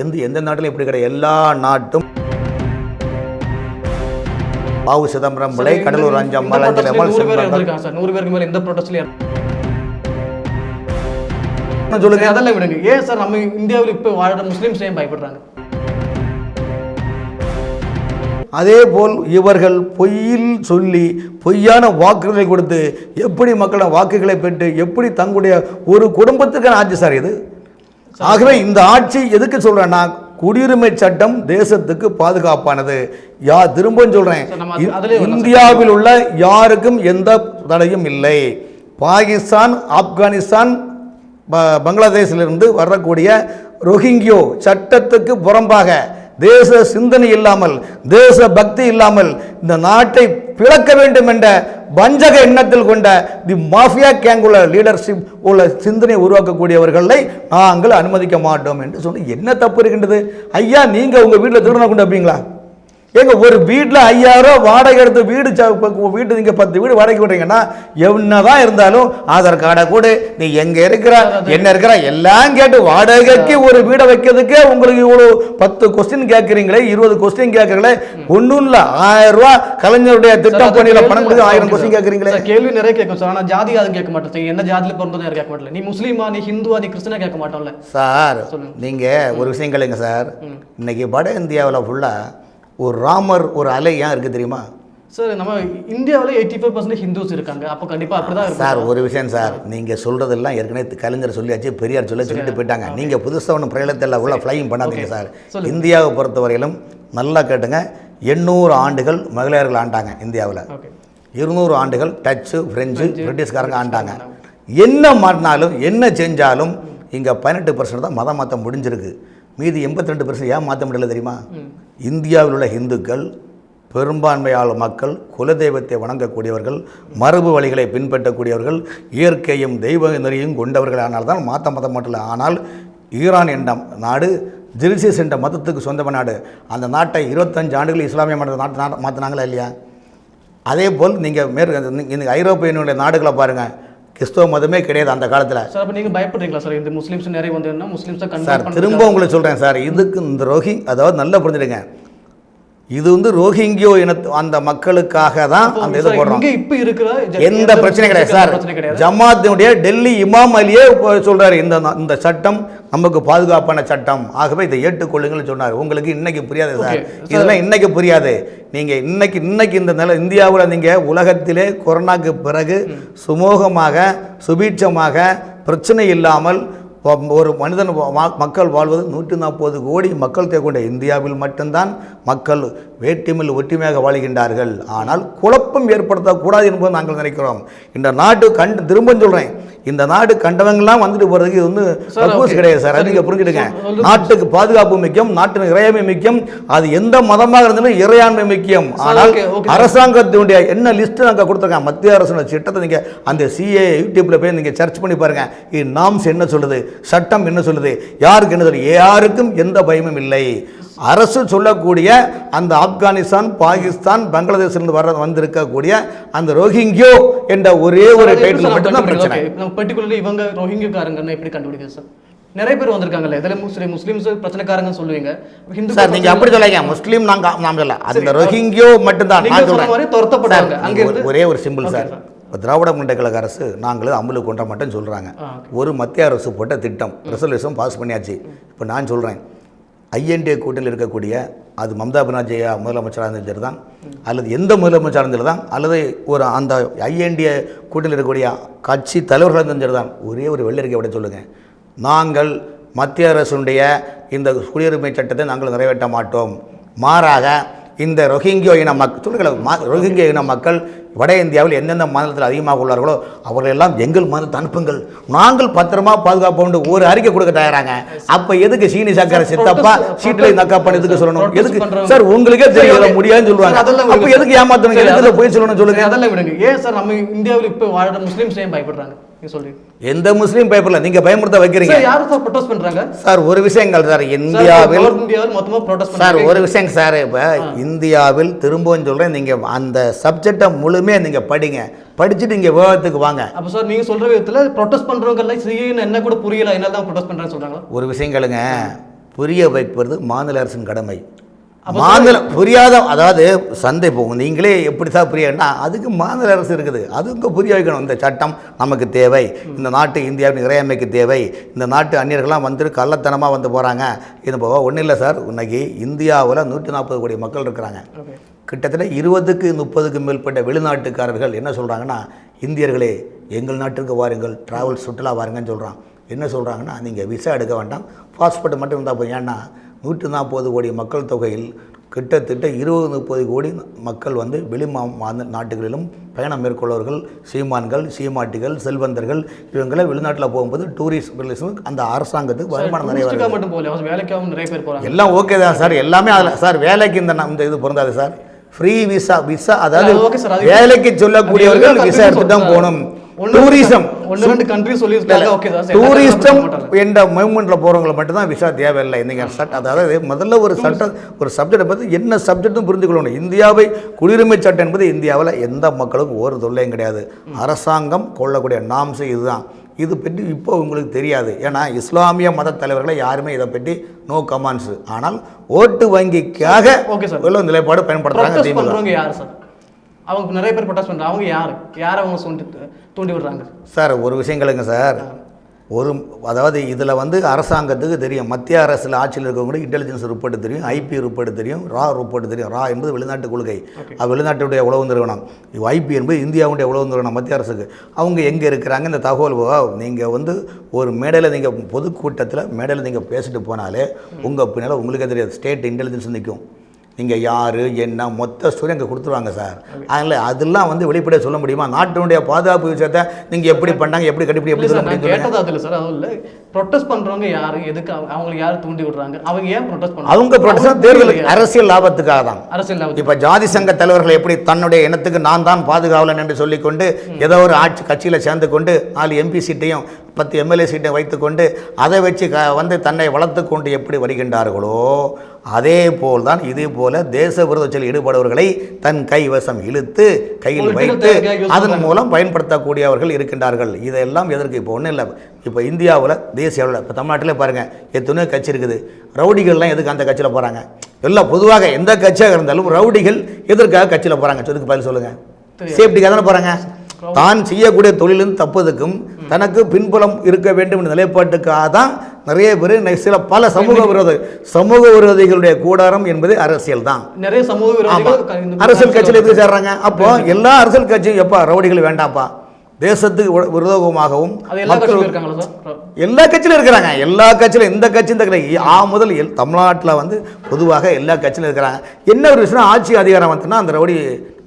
எந்த எந்த நாட்டிலும் இப்படி கிடையாது. எல்லா நாட்டும் பாவு சிதம்பரம் பிள்ளை கடலூர் அம்மாள் நூறு பேருக்கு மேல எந்த ப்ரொடெஸ்ட்லயும் சொல்லுங்க. அதெல்லாம் விடுங்க. ஏன் சார் நம்ம இந்தியாவில் இப்போ வாழ்ற முஸ்லீம்ஸ் ஏன் பயப்படுறாங்க? அதே போல் இவர்கள் பொய்யில் சொல்லி பொய்யான வாக்குகளை கொடுத்து எப்படி மக்களின் வாக்குகளை பெற்று எப்படி தங்களுடைய ஒரு குடும்பத்துக்கான ஆட்சி சார் இது? ஆகவே இந்த ஆட்சி எதுக்கு சொல்றேன்னா குடியுரிமை சட்டம் தேசத்துக்கு பாதுகாப்பானது. யா வரலாம் சார். இந்தியாவில் உள்ள யாருக்கும் எந்த தடையும் இல்லை. பாகிஸ்தான் ஆப்கானிஸ்தான் பங்களாதேஷிலிருந்து வரக்கூடிய ரோஹிங்கியோ சட்டத்துக்கு புறம்பாக தேச சிந்தனை இல்லாமல் தேச பக்தி இல்லாமல் இந்த நாட்டை பிளக்க வேண்டும் என்ற வஞ்சக எண்ணத்தில் கொண்ட தி மாஃபியா கேங் உள்ள லீடர்ஷிப் உள்ள சிந்தனை உருவாக்கக்கூடியவர்களை நாங்கள் அனுமதிக்க மாட்டோம் என்று சொல்லி என்ன தப்பு இருக்கின்றது? ஐயா நீங்கள் உங்கள் வீட்டில் திருடனை கொண்டு வைப்பீங்களா? ஏங்க ஒரு வீட்டில் ஐயாயிரம் வாடகை எடுத்து வீடு ச- இப்ப வீடு நீங்கள் பத்து வீடு வாடகை விடுறீங்கன்னா என்னதான் இருந்தாலும் ஆதார் கார்டை கொடு. நீ எங்கே இருக்கிற என்ன இருக்கிற எல்லாம் கேட்டு வாடகைக்கு ஒரு வீடை வைக்கிறதுக்கே உங்களுக்கு இவ்வளோ பத்து கொஸ்டின் கேட்குறீங்களே இருபது கொஸ்டின் கேட்குறீங்களே ஒன்றும் இல்லை. ஆயிரம் ரூபா கலைஞருடைய திட்டம் பணியில் பணம் கொடுத்து ஆயிரம் கொஸ்டின் கேட்குறீங்களே. கேள்வி நிறைய கேட்கும் சார். ஆனா ஜாதி யாரும் கேட்க மாட்டோம் சார் என்ன ஜாதியில பிறந்ததும் யாரும் கேட்க மாட்டல நீ முஸ்லீமா நீ ஹிந்துவா நீ கிறிஸ்தனா கேட்க மாட்டோம்ல. சார். நீங்கள் ஒரு விஷயம் கேளுங்க சார். இன்னைக்கு வட இந்தியாவில் ஃபுல்லாக ஒரு ராமர் ஒரு அலை ஏன் இருக்குது தெரியுமா? சார் நம்ம இந்தியாவில் எயிட்டி ஃபைவ் பர்சன்ட் ஹிந்துஸ் இருக்காங்க. அப்போ கண்டிப்பா அப்படிதான் இருக்கும். சார் ஒரு விஷயம் சார். நீங்கள் சொல்கிறதெல்லாம் ஏற்கனவே கலைஞர் சொல்லியாச்சு பெரியார் சொல்ல சொல்லிட்டு போயிட்டாங்க. நீங்கள் புதுசாக ஒன்று பிரேலத்தில் உள்ள ஃப்ளைங் பண்ணாதீங்க சார். இந்தியாவை பொறுத்தவரையிலும் நல்லா கேட்டுங்க. எண்ணூறு ஆண்டுகள் மகளிர்கள் ஆண்டாங்க இந்தியாவில். இருநூறு ஆண்டுகள் டச்சு ஃப்ரெஞ்சு பிரிட்டிஷ்காரங்க ஆண்டாங்க. என்ன மாட்டினாலும் என்ன செஞ்சாலும் இங்கே பதினெட்டு பர்சன்ட் தான் மதம் மாற்ற முடிஞ்சிருக்கு. மீதி எண்பத்தி ரெண்டு பர்சன்ட் ஏன் மாற்ற முடியல தெரியுமா? இந்தியாவில் உள்ள இந்துக்கள் பெரும்பான்மையான மக்கள் குலதெய்வத்தை வணங்கக்கூடியவர்கள் மரபு வழிகளை பின்பற்றக்கூடியவர்கள் இயற்கையும் தெய்வ நெறியும் கொண்டவர்கள். ஆனால் தான் மாற்ற மதம் மட்டும் இல்லை ஆனால் ஈரான் என்ற நாடு ஜெருசியஸ் என்ற மதத்துக்கு சொந்தமான நாடு. அந்த நாட்டை இருபத்தஞ்சு ஆண்டுகள் இஸ்லாமிய மத நாட்டு நாடு மாற்றினாங்களா இல்லையா? அதே போல் நீங்கள் மேற்கு இந்த ஐரோப்பியனுடைய நாடுகளை பாருங்கள் கிறிஸ்தவ மதமே கிடையாது அந்த காலத்தில். சார் அப்போ நீங்க பயப்படுறீங்களா சார்? இந்த முஸ்லீம்ஸ் நிறைய வந்ததுன்னா முஸ்லீம்ஸை சார் திரும்ப உங்களுக்கு சொல்கிறேன் சார் இதுக்கு இந்த ரோஹி அதாவது நல்லா புரிஞ்சுடுங்க. இது வந்து ரோஹிங்கியோ இனத்து அந்த மக்களுக்காக தான் அந்த இது போடுறோம் இப்போ இருக்கிற எந்த பிரச்சனையும் கிடையாது சார். ஜமாத்தினுடைய டெல்லி இமாம் அலியே சொல்றாரு இந்த இந்த சட்டம் நமக்கு பாதுகாப்பான சட்டம். ஆகவே இதை ஏற்றுக்கொள்ளுங்கள்னு சொன்னார். உங்களுக்கு இன்னைக்கு புரியாது சார். இதெல்லாம் இன்னைக்கு புரியாது. நீங்க இன்னைக்கு இன்னைக்கு இந்த நில இந்தியாவில் நீங்க உலகத்திலே கொரோனாக்கு பிறகு சுமூகமாக சுபீட்சமாக பிரச்சனை இல்லாமல் ஒரு மனிதன் வா- மக்கள் வாழ்வது நூற்றி நாற்பது கோடி மக்கள் தொகை கொண்ட இந்தியாவில் மட்டும்தான் மக்கள் வேற்றுமையில் ஒற்றுமையாக வாழ்கின்றார்கள். ஆனால் குழப்பம் ஏற்படுத்தக்கூடாது என்பது நாங்கள் நினைக்கிறோம். இந்த நாட்டு கண்டு திரும்ப சொல்கிறேன் இந்த நாடு கண்டவங்கெல்லாம் வந்துட்டு போகிறதுக்கு இது வந்து okay. கிடையாது சார் அது நீங்கள் புரிஞ்சுடுங்க. நாட்டுக்கு பாதுகாப்பு முக்கியம் நாட்டின் இறையாண்மை முக்கியம். அது எந்த மதமாக இருந்தாலும் இறையாண்மை முக்கியம். ஆனால். அரசாங்கத்தினுடைய என்ன லிஸ்ட் நாங்கள் கொடுத்துருக்கோம் மத்திய அரசோட திட்டத்தை நீங்கள் அந்த சிஏ யூடியூப்ல போய் நீங்கள் சர்ச் பண்ணி பாருங்க. இது நாம்ஸ் என்ன சொல்லுது? சட்டம் என்ன சொல்லுது? யாருக்கு என்ன சொல்லுது? யாருக்கும் எந்த பயமும் இல்லை. அரசு சொல்லக்கூடிய அந்த ஆப்கானிஸ்தான் பாகிஸ்தான் பங்களாதேஷிலிருந்து வர வந்திருக்கக்கூடிய அந்த ரோஹிங்கியோ என்ற ஒரே ஒரு டைட்டில் மட்டும்தான் பிரச்சனை. நம்ம பர்டிகுலர்லி இவங்க ரோஹிங்கியக்காரங்கன்னு எப்படி கண்டுபிடிக்கிறது சார்? நிறைய பேர் வந்திருக்காங்கல்ல இதில் முஸ்லீம் முஸ்லீம்ஸ் பிரச்சனைக்காரங்கன்னு சொல்லுவீங்க. ஹிந்து சார் நீங்க அப்படி சொல்லாங்க முஸ்லீம் நாங்க நாம் சொல்ல அந்த ரோஹிங்கியோ மட்டும்தான் நான் துரத்தப்படுவாங்க. சார், அங்க ஒரு- ஒரே சிம்பிள் சார். இப்போ திராவிட முன்னேற்ற கழக அரசு நாங்களும் அமலுக்கு கொண்ட மாட்டோம்னு சொல்றாங்க. ஆ, ஒரு மத்திய அரசு போட்ட திட்டம் ரெசல்யூஷன் பாஸ் பண்ணியாச்சு. இப்போ நான் சொல்றேன். ஐஎன்டிஏ கூட்டணியில் இருக்கக்கூடிய அது மம்தா பானர்ஜி முதலமைச்சராக இருந்தது தான் அல்லது எந்த முதலமைச்சராக இருந்தது தான் அல்லது ஒரு அந்த ஐஎன்டிஏ கூட்டணியில் இருக்கக்கூடிய கட்சி தலைவர்களாக இருந்தது சரி தான் ஒரே ஒரு வெள்ளரிக்கை விட சொல்லுங்கள் நாங்கள் மத்திய அரசுடைய இந்த குடியுரிமை சட்டத்தை நாங்கள் நிறைவேற்ற மாட்டோம். மாறாக இந்த ரொஹிங்கியோ இன மக் சொல்லுங்கள் ரொஹிங்கியோ இன மக்கள் வட இந்தியாவில் எந்தெந்த மாநிலத்தில் அதிகமாக உள்ளார்களோ அவர்கள் எல்லாம் எங்கள் மாநிலத்தை அனுப்புங்கள் நாங்கள் பத்திரமா பாதுகாப்போம் ஒரு அறிக்கை கொடுக்க தயாராங்க. அப்ப எதுக்கு சீனி சக்கரை சித்தப்பா சீட்டில் நக்கா பண்ணி எதுக்கு சொல்லணும்? எதுக்கு? சார் உங்களுக்கே தெரியல. முடியாதுன்னு சொல்லுவாங்க. அப்ப. எதுக்கு ஏமாத்தணும்? எதுக்கு போய் சொல்லணும் சொல்லுங்க? அதெல்லாம் விடுங்க. ஏன் சார் நம்ம இந்தியாவில் இப்போ வாழ்ற முஸ்லீம்ஸ் ஏன் பயப்படுறாங்க? எந்த முஸ்லீம் பேப்பர்ல நீங்க பயமுறுத்த வைக்கிறீங்க. சார் யாரும் சார் பண்றாங்க? சார் ஒரு விஷயங்கள் சார் இந்தியாவில் சார் ஒரு விஷயம் சார் இப்போ இந்தியாவில் திரும்பவும் சொல்கிறேன் நீங்கள் அந்த சப்ஜெக்டை முழுமையாக நீங்கள் படிங்க. படிச்சுட்டு இங்கே விவாதத்துக்கு வாங்க. அப்ப சார் நீங்க சொல்ற விதத்துல ப்ரொட்டஸ்ட் பண்றவங்க எல்லாம் சிஏன்னு என்ன கூட புரியல என்ன தான் ப்ரொட்டஸ்ட் பண்றாங்க சொல்றாங்களா? ஒரு விஷயம் கேளுங்க. புரிய வைப்பது மாநில அரசின் கடமை. மாநில புரியாத அதாவது சந்தை போகும். நீங்களே எப்படி தான் புரியன்னா அதுக்கு மாநில அரசு இருக்குது. அதுங்க புரிய வைக்கணும். இந்த சட்டம் நமக்கு தேவை. இந்த நாட்டு இந்தியாவின் இறையாண்மைக்கு தேவை. இந்த நாட்டு அந்நியர்கள்லாம் வந்து கள்ளத்தனமாக வந்து போகிறாங்க இது போக ஒன்றும் இல்லை சார். இன்னைக்கு இந்தியாவில் நூற்றி நாற்பது கோடி மக்கள் இருக்கிறாங்க. கிட்டத்தட்ட இருபதுக்கு முப்பதுக்கு மேற்பட்ட வெளிநாட்டுக்காரர்கள் என்ன சொல்கிறாங்கன்னா இந்தியர்களே எங்கள் நாட்டிற்கு வாருங்கள். டிராவல் சுற்றுலா வாருங்கன்னு சொல்கிறான் என்ன சொல்கிறாங்கன்னா நீங்கள் விசா எடுக்க வேண்டாம். பாஸ்போர்ட் மட்டும் இருந்தால் போதும். ஏன்னா நூற்றி நாற்பது கோடி மக்கள் தொகையில் கிட்டத்தட்ட இருபது முப்பது கோடி மக்கள் வந்து வெளி நாட்டுகளிலும் பயணம் மேற்கொள்வர்கள் சீமான்கள் சீமாட்டிகள் செல்வந்தர்கள் இவங்களை வெளிநாட்டில் போகும்போது டூரிஸ்ட் டூரிசம் அந்த அரசாங்கத்துக்கு வருமானம் நிறைய வேலைக்காகவும் நிறைய பேர் போறாங்க. எல்லாம் ஓகே தான் சார் எல்லாமே அதில் சார் வேலைக்கு இந்த இந்த இது பொருந்தாது சார். ஃப்ரீ விசா விசா அதாவது வேலைக்கு சொல்லக்கூடியவர்கள் விசா எடுத்து தான் போகணும். டூரிசம் ஒன்று ரெண்டு கண்ட்ரி சொல்லியிருக்காங்க ஓகே டூரிஸ்டம் என்ற மூவ்மெண்ட்டில் போகிறவங்களை மட்டும்தான் விசா தேவையில்லை. நீங்கள் சட்ட அதாவது முதல்ல ஒரு சட்டம் ஒரு சப்ஜெக்ட் பற்றி என்ன சப்ஜெக்ட்னு புரிஞ்சுக்கொள்ளணும் இந்தியாவை குடியுரிமை சட்டம் என்பது இந்தியாவில் எந்த மக்களுக்கும் ஒரு தொல்லையும் கிடையாது. அரசாங்கம் கொள்ளக்கூடிய நாம்சம் இதுதான். இது பற்றி இப்போ உங்களுக்கு தெரியாது. ஏன்னா இஸ்லாமிய மத தலைவர்களை யாருமே இதை பற்றி நோ கமாண்ட்ஸ் ஆனால் ஓட்டு வங்கிக்காக. உள்ள நிலைப்பாடு பயன்படுத்துறாங்க ப்ரொட்டஸ்ட் திமுக. பண்றவங்க யார் சார் அவங்க நிறைய பேர் ப்ரொட்டஸ்ட் பண்றாங்க. அவங்க யார்? யார் அவங்க சொல்லி தூண்டி விடுறாங்க? சார் ஒரு விஷயங்களுங்க சார். ஒரு அதாவது இதில் வந்து அரசாங்கத்துக்கு தெரியும். மத்திய அரசில் ஆட்சியில் இருக்கவங்க இன்டெலிஜென்ஸ் ரிப்போர்ட் தெரியும் ஐபி ரிப்போர்ட் தெரியும் ரா ரிப்போர்ட் தெரியும். ரா என்பது வெளிநாட்டு கொள்கை. அது வெளிநாட்டுடைய உளவு நிறுவனம். ஐபி என்பது இந்தியாவுடைய உளவு நிறுவனம் மத்திய அரசுக்கு. அவங்க எங்கே இருக்கிறாங்க? இந்த தகவல் நீங்கள் வந்து ஒரு மேடையில் நீங்கள் பொதுக்கூட்டத்தில் மேடையில் நீங்கள் பேசிட்டு போனாலே உங்கள் பின்னால் உங்களுக்கே தெரியாது. ஸ்டேட் இன்டெலிஜென்ஸ் நிற்கும் நீங்கள் யார் என்ன மொத்த ஸ்டோரி அங்கே கொடுத்துருவாங்க சார் அதனால் அதெல்லாம் வந்து வெளிப்படையாக சொல்ல முடியுமா? நாட்டினுடைய பாதுகாப்பு விஷயத்தை நீங்கள் எப்படி பண்ணாங்க எப்படி கண்டுபிடி எப்படி சொல்ல முடியும் ப்ரொட்டஸ்ட் பண்றவங்க யாரு? எதுக்கு அவங்க- அவங்களுக்கு யார் தூண்டி விடுறாங்க? அவங்க ஏன் ப்ரொட்டஸ்ட் பண்றாங்க? அவங்க ப்ரொடெக்ஷன் தேர்தல் அரசியல் லாபத்துக்காக தான். அரசியல் லாபத்துக்கு. இப்போ ஜாதி சங்க தலைவர்கள் எப்படி தன்னுடைய இனத்துக்கு நான் தான் பாதுகாவலன் என்று சொல்லிக்கொண்டு ஏதோ ஒரு ஆட்சி கட்சியில் சேர்ந்து கொண்டு நாலு எம்பி சீட்டையும் பத்து எம்எல்ஏ சீட்டையும் வைத்துக்கொண்டு அதை வச்சு க வந்து தன்னை வளர்த்து கொண்டு எப்படி வருகின்றார்களோ அதே போல் தான் இதே போல தேச விரோதத்தில் ஈடுபடுவர்களை தன் கைவசம் இழுத்து கையில் வைத்து அதன். மூலம் பயன்படுத்தக்கூடியவர்கள் இருக்கின்றார்கள். இதெல்லாம் எதற்கு? இப்போ ஒன்றும் இல்லை. இப்போ இந்தியாவில் தேசிய அளவில் இப்போ தமிழ்நாட்டிலே பாருங்கள் எத்தனையோ கட்சி இருக்குது. ரவுடிகள்லாம் எதுக்கு அந்த கட்சியில் போகிறாங்க எல்லாம் பொதுவாக எந்த கட்சியாக இருந்தாலும் ரவுடிகள் எதற்காக கட்சியில் போகிறாங்க இதுக்கு பதில் சொல்லுங்கள். சேஃப்டிக்காக தானே போகிறாங்க தான் செய்யக்கூடிய தொழிலிருந்து தப்புவதற்கும் தனக்கு பின்புலம் இருக்க வேண்டும் என்ற நிலைப்பாட்டுக்காக தான் நிறைய பேர் சில பல சமூக விரோத சமூக விரோதிகளுடைய கூடாரம் என்பது அரசியல் தான். நிறைய சமூக அரசியல் கட்சியில் எதுக்கு சேர்றாங்க? அப்போ எல்லா அரசியல் கட்சியும் எப்பா ரவுடிகள் வேண்டாம்ப்பா. தேசத்துக்கு விர- விரோதமாகவும் எல்லா கட்சியிலும் இருக்கிறாங்க. எல்லா கட்சியிலும் எந்த கட்சியும் இந்த கிடையாது ஆ முதல் எல் தமிழ்நாட்டில் வந்து பொதுவாக எல்லா கட்சியிலும் இருக்கிறாங்க. என்ன ஒரு விஷயம் ஆட்சி அதிகாரம் வந்துன்னா அந்த ரவுடி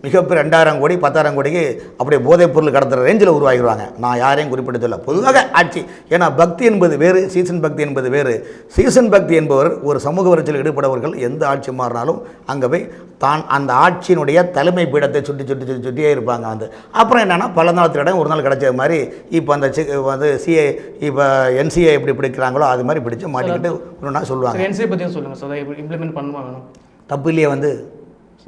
மிகப்பெரிய ரெண்டாயிரம் கோடி பத்தாயிரம் கோடிக்கு அப்படியே போதைப் பொருள் கடத்துற ரேஞ்சில் உருவாகிடுவாங்க நான் யாரையும் குறிப்பிட்டு சொல்ல பொதுவாக ஆட்சி. ஏன்னா பக்தி என்பது வேறு சீசன் பக்தி என்பது வேறு. சீசன் பக்தி என்பவர் ஒரு சமூக வறட்சியில் ஈடுபடவர்கள் எந்த ஆட்சி மாறினாலும் அங்கே போய் தான் அந்த ஆட்சியினுடைய தலைமை பீடத்தை சுட்டி சுட்டி சுட்டி சுட்டியே இருப்பாங்க வந்து. அப்புறம் என்னென்னா பல நாள் இடம் ஒரு நாள் கிடைச்ச மாதிரி இப்போ அந்த சி வந்து சிஏ இப்போ என்சிஏ எப்படி பிடிக்கிறாங்களோ அது மாதிரி பிடிச்சு மாட்டிக்கிட்டு ஒன்றா சொல்லுவாங்க. என்சிஏ பற்றியும் சொல்லுங்க சார். இம்ப்ளிமெண்ட் பண்ணுமா வேணும்? தப்பு இல்லையே வந்து.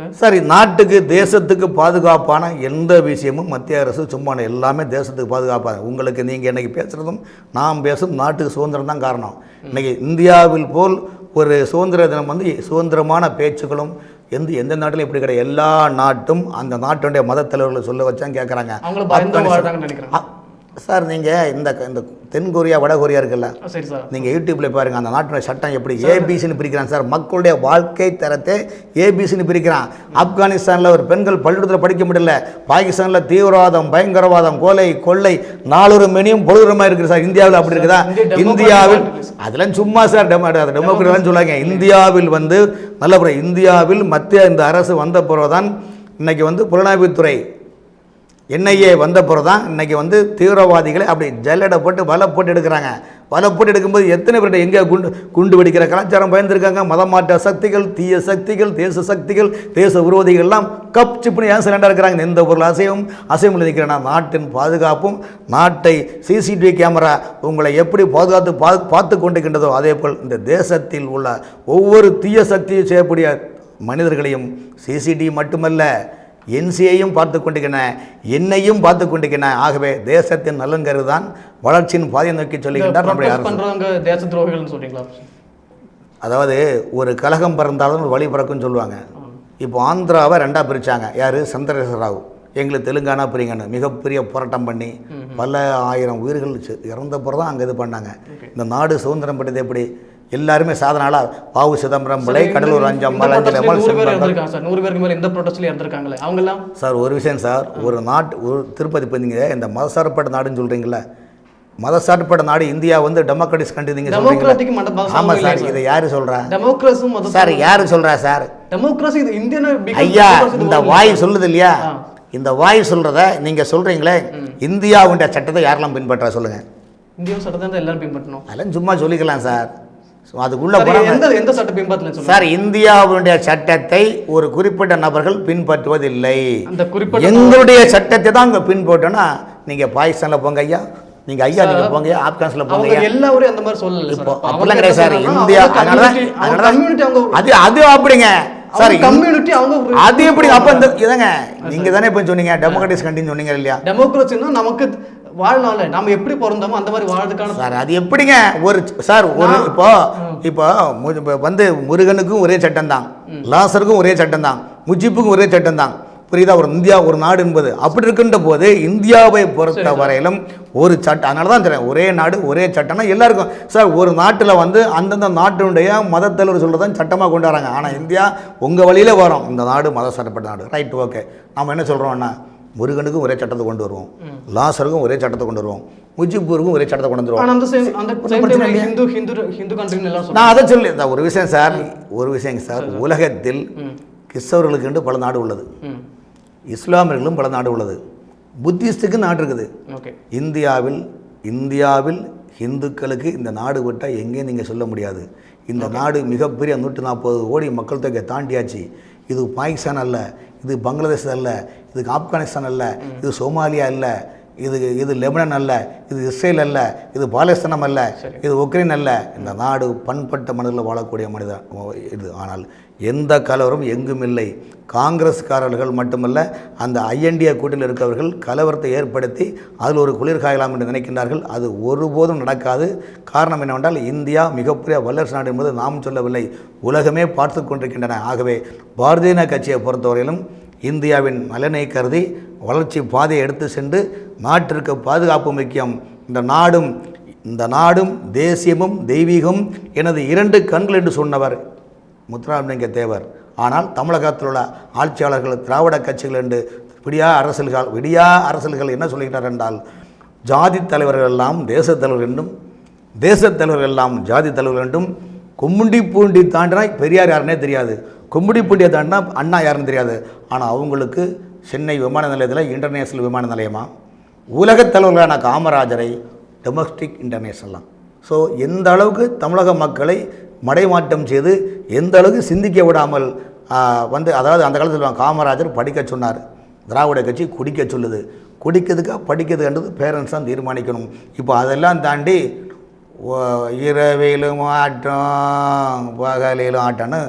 சார்? நாட்டுக்கு தேசத்துக்கு பாதுகாப்பான எந்த விஷயமும் மத்திய அரசு சும்மா எல்லாமே தேசத்துக்கு பாதுகாப்பாக. உங்களுக்கு நீங்கள் இன்னைக்கு பேசுகிறதும் நாம் பேசும் நாட்டுக்கு சுதந்திரம் தான் காரணம். இன்னைக்கு இந்தியாவில் போல் ஒரு சுதந்திர தினம் வந்து சுதந்திரமான பேச்சுக்களும் எந்த எந்த நாட்டிலும் இப்படி கிடையாது. எல்லா நாட்டும் அந்த நாட்டுடைய மத தலைவர்களை சொல்ல வச்சான் கேட்குறாங்க சார் நீங்கள் இந்த இந்த தென் கொரியா வட கொரியா இருக்குல்ல? சரி சார். நீங்கள் யூடியூப்பில் பாருங்கள் அந்த நாட்டினுடைய சட்டம் எப்படி ஏபிசின்னு பிரிக்கிறான் சார். மக்களுடைய வாழ்க்கை தரத்தை ஏபிசின்னு பிரிக்கிறான். ஆப்கானிஸ்தானில் ஒரு பெண்கள் பள்ளிக்கூடத்தில் படிக்க முடியல. பாகிஸ்தானில் தீவிரவாதம் பயங்கரவாதம் கொலை கொள்ளை நாலொரு மணியும் பொழுதுரமாக இருக்குது சார். இந்தியாவில் அப்படி இருக்குதா? இந்தியாவில். அதெல்லாம் சும்மா சார் டெமோ அது டெமோக்ரட்டிலாம் சொல்லாங்க இந்தியாவில் வந்து நல்ல இந்தியாவில் மத்திய இந்த அரசு வந்த பிறகுதான் இன்னைக்கு வந்து புலனாய்வுத்துறை என்ஐஏ வந்த பிறகு தான் இன்றைக்கி வந்து தீவிரவாதிகளை அப்படி ஜல்லடை போட்டு வலை போட்டு எடுக்கிறாங்க. வலை போட்டு எடுக்கும்போது எத்தனை பேர்கிட்ட எங்கே குண்டு குண்டு வெடிக்கிற கலாச்சாரம் பயந்துருக்காங்க? மதமாற்ற சக்திகள் தீய சக்திகள் தேச சக்திகள் தேச விரோதிகள்லாம் கப் சிப்புன்னு ஏன் சிலண்டாக இருக்கிறாங்க எந்த பொருள் அசையும் அசையும் நிற்கிறேன்னா நாட்டின் பாதுகாப்பும் நாட்டை சிசிடிவி கேமரா உங்களை எப்படி பாதுகாத்து பா பார்த்து கொண்டிருக்கின்றதோ அதே போல் இந்த தேசத்தில் உள்ள ஒவ்வொரு தீய சக்தியை செய்யக்கூடிய மனிதர்களையும் சிசிடிவி மட்டுமல்ல என்சியையும் பார்த்து கொண்டிருக்கின்றன என்னையும் பார்த்து கொண்டிருக்கின்றன ஆகவே தேசத்தின் நலன் கருதான் வளர்ச்சியின் பாதையை நோக்கி சொல்லுகின்றார் நம்முடைய தேச துரோகிகள்னு அதாவது ஒரு கலகம் பிறந்தாலும் ஒரு வழி பிறக்கும்னு சொல்லுவாங்க. இப்போ ஆந்திராவை ரெண்டாக பிரித்தாங்க யார்? சந்திரசேகர ராவ். எங்களுக்கு தெலுங்கானா பிரிங்கன்னு மிகப்பெரிய போராட்டம் பண்ணி பல ஆயிரம் உயிர்கள் இறந்த பிறகு தான் அங்கே இது பண்ணாங்க. இந்த நாடு சுதந்திரம் பெற்றது எப்படி? எல்லாருமே சாதனால பாவு சிதம்பரம் பிள்ளை கடலூர் அஞ்சம்மாள் அஞ்சல். இறந்திருக்காங்க சார். நூறு பேருக்கு மேல எந்த ப்ரொடெஸ்ட்லயும் இறந்திருக்காங்களே அவங்க எல்லாம் சார் ஒரு விஷயம் சார் ஒரு நாட்டு ஒரு திருப்பதி நீங்கள் இந்த மதசார்பட்ட நாடுன்னு சொல்கிறீங்கள மதசார்பட்ட நாடு இந்தியா வந்து டெமோக்ராட்டிஸ் கண்ட்ரி சொல்கிறீங்களா ஆமாம் சார் இதை யார் சொல்கிறா டெமோக்ரஸும் சார் யார் சொல்கிறா சார்? டெமோக்ரஸி இது இந்தியன் ஐயா இந்த வாய் சொல்லுது இல்லையா? இந்த வாய் சொல்கிறத நீங்கள் சொல்கிறீங்களே இந்தியாவுடைய சட்டத்தை யாரெல்லாம் பின்பற்றா சொல்லுங்கள் இந்திய சட்டத்தை எல்லாரும் பின்பற்றணும். அதெல்லாம் சும்மா சொல்லிக்கலாம் சார். ஸோ அதுக்குள்ளே எந்த எந்த சட்ட பின்பற்றல சார் இந்தியாவுடைய சட்டத்தை ஒரு குறிப்பிட்ட நபர்கள் பின்பற்றுவதில்லை. அந்த குறிப்பிட்ட எங்களுடைய சட்டத்தை தான் அங்கே பின்பற்றோன்னா நீங்கள் பாகிஸ்தானில் போங்க ஐயா. நீங்கள் ஐயா நீங்கள் போங்க ஆப்கானிஸ்ல போங்க எல்லாரும் அந்த மாதிரி சொல்லல இப்போ அப்படிலாம் கிடையாது சார். இந்தியா அதனால அது அது அப்படிங்க. சார் கம்யூனிட்டி அவங்க அது எப்படி? அப்போ இந்த இதங்க. நீங்கள் தானே இப்போ சொன்னீங்க. டெமோக்ராட்டிஸ் கண்டின்னு சொன்னீங்க இல்லையா? டெமோக்ரஸினா நமக்கு வாழ்நாள்ல நாம எப்படி பிறந்தோமோ அந்த மாதிரி வாழ்றதுக்கான சார் அது எப்படிங்க? ஒரு சார் ஒரு இப்போ இப்போ வந்து முருகனுக்கும் ஒரே சட்டம் தான் லாசருக்கும் ஒரே சட்டம் தான் முஜிப்புக்கும் ஒரே சட்டம் தான் புரியுதா? ஒரு இந்தியா ஒரு நாடு என்பது. அப்படி இருக்கின்ற போது இந்தியாவை பொறுத்த வரையிலும் ஒரு சட்டம் அதனால தான் தெரியும் ஒரே நாடு ஒரே சட்டம்னா எல்லாருக்கும். சார் ஒரு நாட்டில் வந்து அந்தந்த நாட்டினுடைய மதத்தலைவர் சொல்கிறதான் சட்டமாக கொண்டு வராங்க. ஆனால் இந்தியா உங்கள் வழியில் வரோம். இந்த நாடு மத சட்டப்பட்ட நாடு. ரைட் ஓகே நம்ம என்ன சொல்கிறோம்னா முருகனுக்கும் ஒரே சட்டத்தை கொண்டு வருவோம். லாசருக்கும் ஒரே சட்டத்தை கொண்டு வருவோம். முஜிப்பூருக்கும் ஒரே சட்டத்தை கொண்டு சொல்றாங்க நான் அதை சொல்லி ஒரு விஷயம் சார் ஒரு விஷயம் சார். உலகத்தில் கிறிஸ்தவர்களுக்கு பல நாடு உள்ளது. இஸ்லாமியர்களும் பல நாடு உள்ளது. புத்திஸ்டுக்கு நாடு இருக்குது. இந்தியாவில் இந்தியாவில் இந்துக்களுக்கு இந்த நாடு விட்டால் எங்கேயும் நீங்கள் சொல்ல முடியாது. இந்த நாடு மிகப்பெரிய நூற்றி நாற்பது கோடி மக்கள் தொகை தாண்டியாச்சு. இது பாகிஸ்தான் அல்ல இது பங்களாதேஷ் அல்ல இது ஆப்கானிஸ்தான் அல்ல இது சோமாலியா அல்ல இது இது லெபனன் அல்ல இது இஸ்ரேல் அல்ல இது பாலஸ்தீனம் அல்ல இது உக்ரைன் அல்ல. இந்த நாடு பண்பட்ட மனிதர்கள் வாழக்கூடிய மனித இது ஆனால் எந்த கலவரம் எங்கும் இல்லை. காங்கிரஸ்காரர்கள் மட்டுமல்ல அந்த ஐஎன்டிஏ கூட்டில் இருக்கவர்கள் கலவரத்தை ஏற்படுத்தி அதில் ஒரு குளிர்காயலாம் என்று நினைக்கின்றார்கள். அது ஒருபோதும் நடக்காது. காரணம் என்னவென்றால் இந்தியா மிகப்பெரிய வல்லரசு நாடு என்பது நாம் சொல்லவில்லை. உலகமே பார்த்து கொண்டிருக்கின்றன. ஆகவே பாரதிய கட்சியை பொறுத்தவரையிலும் இந்தியாவின் நலனை கருதி வளர்ச்சி பாதையை எடுத்து சென்று நாட்டிற்கு பாதுகாப்பு முக்கியம். இந்த நாடும் இந்த நாடும் தேசியமும் தெய்வீகம் எனது இரண்டு கண்கள் என்று சொன்னவர் முத்துராமலிங்க தேவர். ஆனால் தமிழகத்தில் உள்ள ஆட்சியாளர்கள் திராவிட கட்சிகள் என்று விடியா அரசல்கள் விடியா அரசியல்கள் என்ன சொல்கிறார் என்றால் ஜாதி தலைவர்கள் எல்லாம் தேசத் தலைவர் என்றும் தேசத் தலைவர்கள் எல்லாம் ஜாதி தலைவர் என்றும் கும்முண்டி பூண்டி தாண்டினா பெரியார் யாருன்னே தெரியாது. கும்முடி பூண்டியை தாண்டினா அண்ணா யாருன்னு தெரியாது. ஆனால் அவங்களுக்கு சென்னை விமான நிலையத்தில் இன்டர்நேஷ்னல் விமான நிலையமா? உலகத் தலைவர்களான காமராஜரை டொமஸ்டிக் இன்டர்நேஷ்னலாம் ஸோ எந்த அளவுக்கு தமிழக மக்களை மடைமாற்றம் செய்து எந்த அளவுக்கு சிந்திக்க விடாமல் வந்து அதாவது அந்த காலத்தில் காமராஜர் படிக்க சொன்னார். திராவிட கட்சி குடிக்க சொல்லுது. குடிக்கிறதுக்கா படிக்கிறதுன்றது பேரண்ட்ஸ் தான் தீர்மானிக்கணும். இப்போ அதெல்லாம் தாண்டி இரவிலும் ஆட்டம் பகலிலும் ஆட்டம்னு